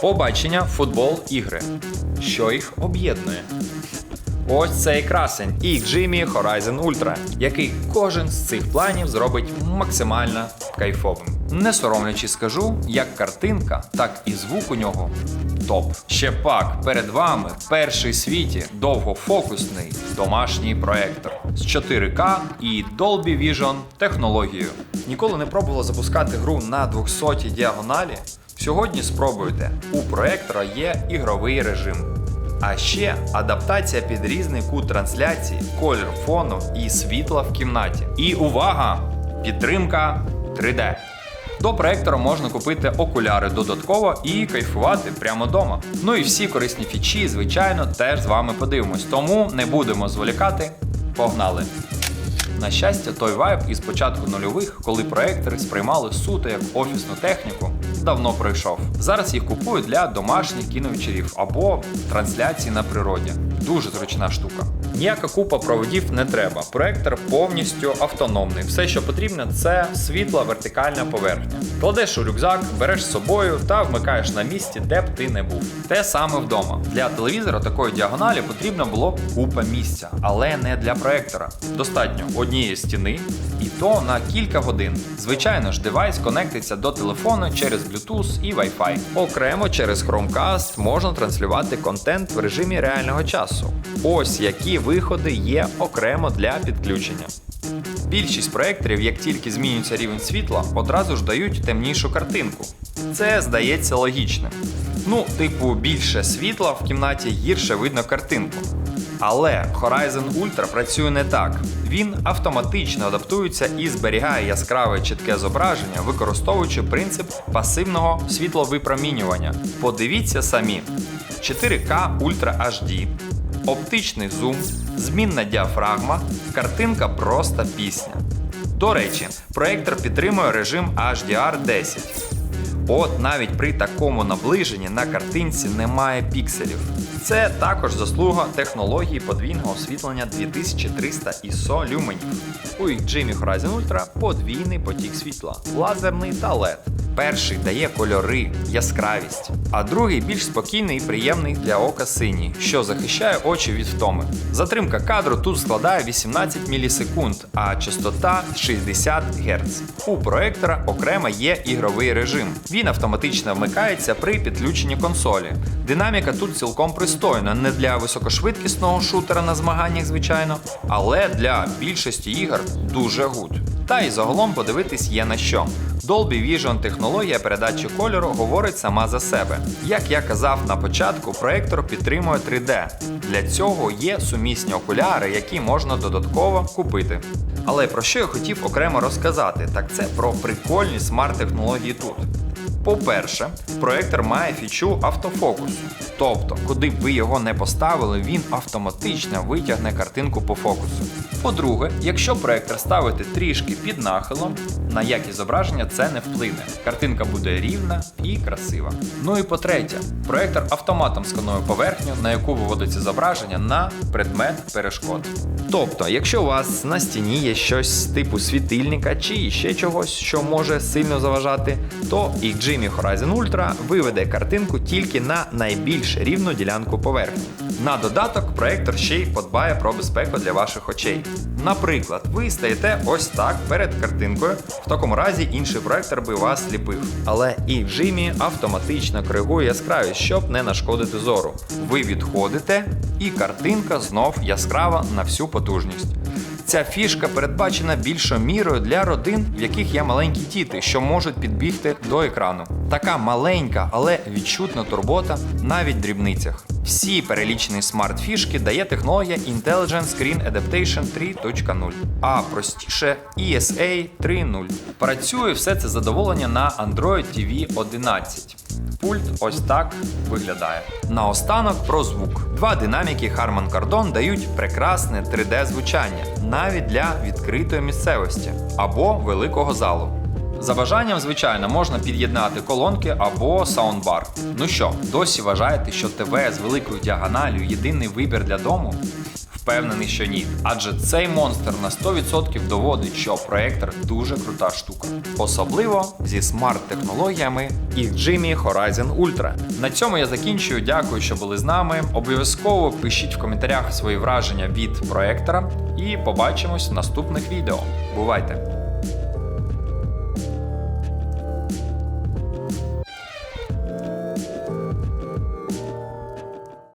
Побачення, футбол, ігри. Що їх об'єднує? Ось цей красень XGMI Horizon Ultra, який кожен з цих планів зробить максимально кайфовим. Не соромлячи скажу, як картинка, так і звук у нього топ. Ще пак перед вами перший світі довгофокусний домашній проектор з 4К і Dolby Vision технологією. Ніколи не пробувала запускати гру на 200 діагоналі. Сьогодні спробуйте. У проектора є ігровий режим. А ще адаптація під різний кут трансляції, колір фону і світла в кімнаті. І увага! Підтримка 3D. До проектора можна купити окуляри додатково і кайфувати прямо вдома. Ну і всі корисні фічі, звичайно, теж з вами подивимось. Тому не будемо зволікати. Погнали! На щастя, той вайб із початку нульових, коли проектори сприймали суто як офісну техніку, давно пройшов. Зараз їх купують для домашніх кіновечерів або трансляцій на природі. Дуже зручна штука. Ніяка купа проводів не треба. Проектор повністю автономний. Все, що потрібно, це світла вертикальна поверхня. Кладеш у рюкзак, береш з собою та вмикаєш на місці, де б ти не був. Те саме вдома. Для телевізора такої діагоналі потрібно було б купа місця, але не для проектора. Достатньо однієї стіни, і то на кілька годин. Звичайно ж, девайс конектиться до телефону через Bluetooth і Wi-Fi. Окремо через Chromecast можна транслювати контент в режимі реального часу. Ось які виходи є окремо для підключення. Більшість проекторів, як тільки змінюється рівень світла, одразу ж дають темнішу картинку. Це здається логічним. Ну, типу, більше світла в кімнаті гірше видно картинку. Але Horizon Ultra працює не так. Він автоматично адаптується і зберігає яскраве чітке зображення, використовуючи принцип пасивного світловипромінювання. Подивіться самі: 4К Ultra HD, оптичний зум, змінна діафрагма, картинка просто пісня. До речі, проектор підтримує режим HDR10. От навіть при такому наближенні на картинці немає пікселів. Це також заслуга технології подвійного освітлення 2300 ISO люменів. У XGMI Horizon Ultra подвійний потік світла, лазерний та LED. Перший дає кольори, яскравість, а другий більш спокійний і приємний для ока синій, що захищає очі від втоми. Затримка кадру тут складає 18 мілісекунд, а частота 60 Гц. У проектора окремо є ігровий режим. Він автоматично вмикається при підключенні консолі. Динаміка тут цілком пристойна, не для високошвидкісного шутера на змаганнях, звичайно, але для більшості ігор дуже гуд. Та й загалом подивитись є на що. Dolby Vision технологія передачі кольору говорить сама за себе. Як я казав на початку, проектор підтримує 3D. Для цього є сумісні окуляри, які можна додатково купити. Але про що я хотів окремо розказати, так це про прикольні смарт-технології тут. По-перше, проектор має фічу автофокусу. Тобто, куди б ви його не поставили, він автоматично витягне картинку по фокусу. По-друге, якщо проектор ставити трішки під нахилом, на якість зображення це не вплине. Картинка буде рівна і красива. Ну і по-третє, проектор автоматом сканує поверхню, на яку виводиться зображення на предмет перешкод. Тобто, якщо у вас на стіні є щось типу світильника чи ще чогось, що може сильно заважати, то XGMI Horizon Ultra виведе картинку тільки на найбільш рівну ділянку поверхні. На додаток проектор ще й подбає про безпеку для ваших очей. Наприклад, ви стаєте ось так перед картинкою, в такому разі інший проектор би вас сліпив. Але і Джимі автоматично коригує яскравість, щоб не нашкодити зору. Ви відходите, і картинка знов яскрава на всю потужність. Ця фішка передбачена більшою мірою для родин, в яких є маленькі діти, що можуть підбігти до екрану. Така маленька, але відчутна турбота навіть в дрібницях. Всі перелічені смарт-фішки дає технологія Intelligent Screen Adaptation 3.0, а простіше ESA 3.0. Працює все це задоволення на Android TV 11. Пульт ось так виглядає. Наостанок про звук. Два динаміки Harman Kardon дають прекрасне 3D звучання навіть для відкритої місцевості або великого залу. За бажанням, звичайно, можна під'єднати колонки або саундбар. Ну що, досі вважаєте, що ТВ з великою діагональю єдиний вибір для дому? Впевнений, що ні. Адже цей монстр на 100% доводить, що проектор дуже крута штука. Особливо зі смарт-технологіями і Jimmy Horizon Ultra. На цьому я закінчую. Дякую, що були з нами. Обов'язково пишіть в коментарях свої враження від проектора і побачимось в наступних відео. Бувайте!